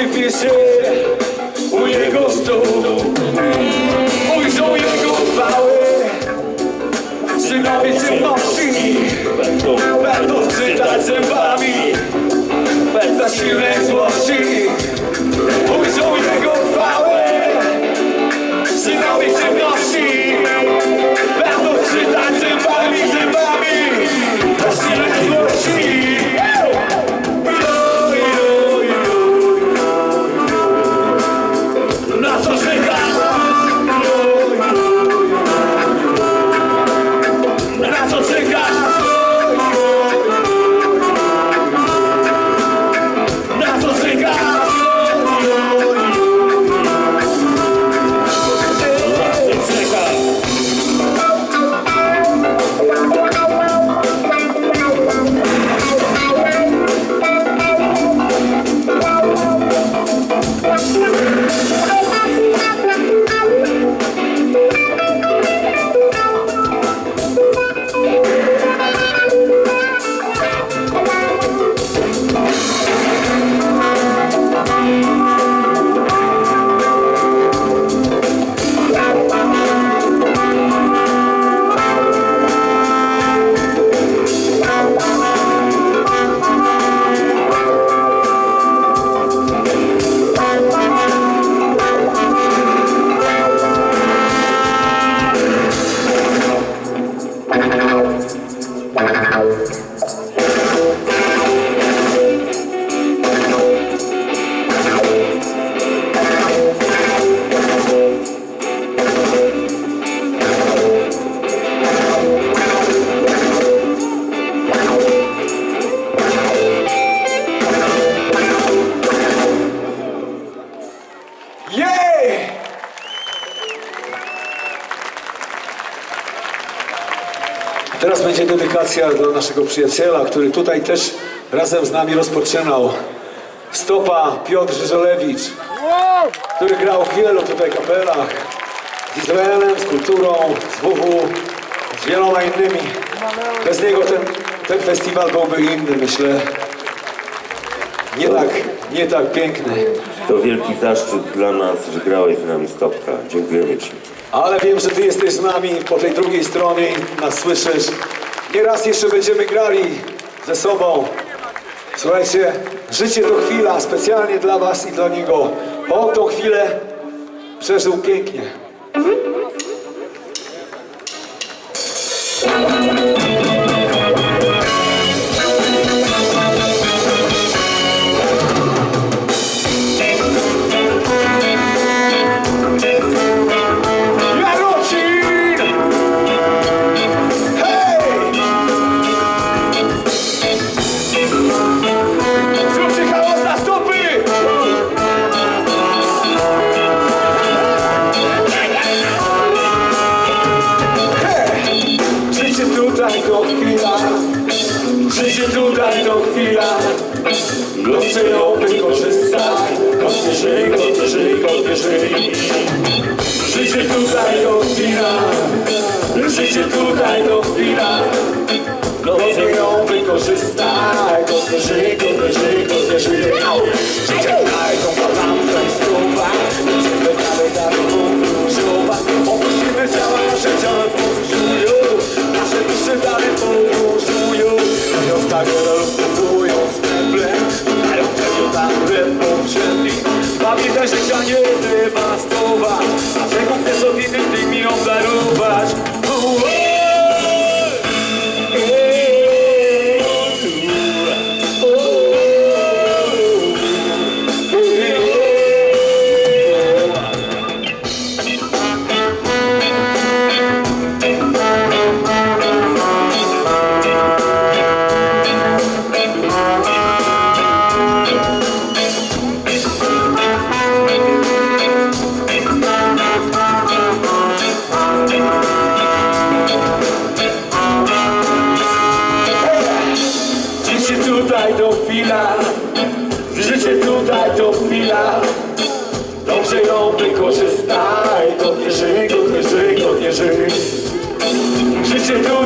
Posypie się u jego stóp. Ujrzą jego chwały. Synowie ciemności Będą czytać zębami. Za silnej złości dedykacja dla naszego przyjaciela, który tutaj też razem z nami rozpoczynał. Stopa Piotr Żyżolewicz, który grał w wielu tutaj kapelach. Z Izraelem, z kulturą, z WW, z wieloma innymi. Bez niego ten, ten festiwal byłby inny, myślę. Nie tak, nie tak piękny. To wielki zaszczyt dla nas, że grałeś z nami Stopka. Dziękujemy Ci. Ale wiem, że Ty jesteś z nami po tej drugiej stronie i nas słyszysz. Nieraz jeszcze będziemy grali ze sobą. Słuchajcie, życie to chwila specjalnie dla Was i dla Niego. On tą chwilę przeżył pięknie. Godnie żyj, godnie żyj, godnie żyj Życie tutaj to chwila Życie tutaj to chwila Godnie ją wykorzystaj Godnie żyj, godnie żyj, godnie żyj Życie tutaj to balansa i stupa Życie dalej, dalej podróżowa Opuścimy ciała, nasze ciała podróżują Nasze dusze dalej podróżują Nie ostatnio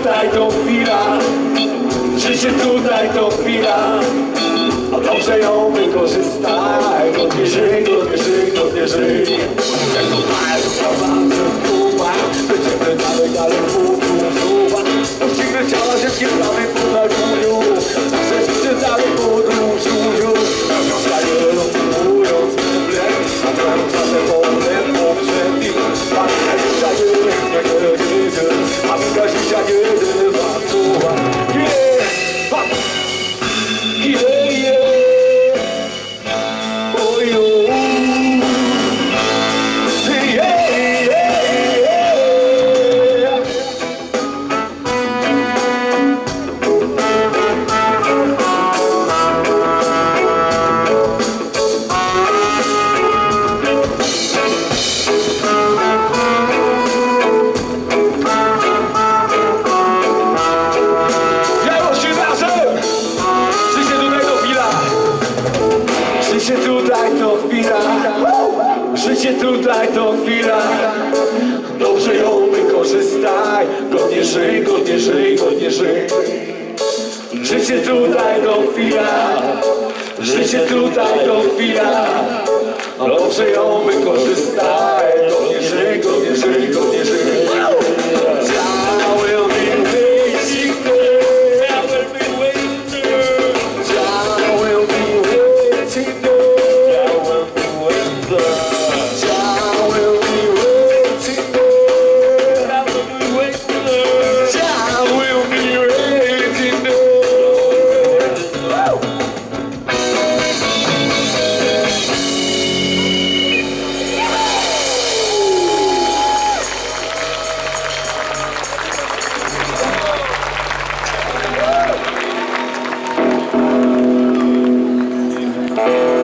tutaj to chwila. Życie tutaj to chwila. A dobrze ją wykorzystaj. Godnie żyj, godnie żyj, godnie żyj Jak to bardzo, bardzo kupa Będziemy dalej, dalej podróżować Puścimy ciała, że się dalej podróżują Żyj, godnie żyj, godnie żyj! Życie tutaj to chwila! Życie tutaj to chwila! Dobrze ją wykorzystaj!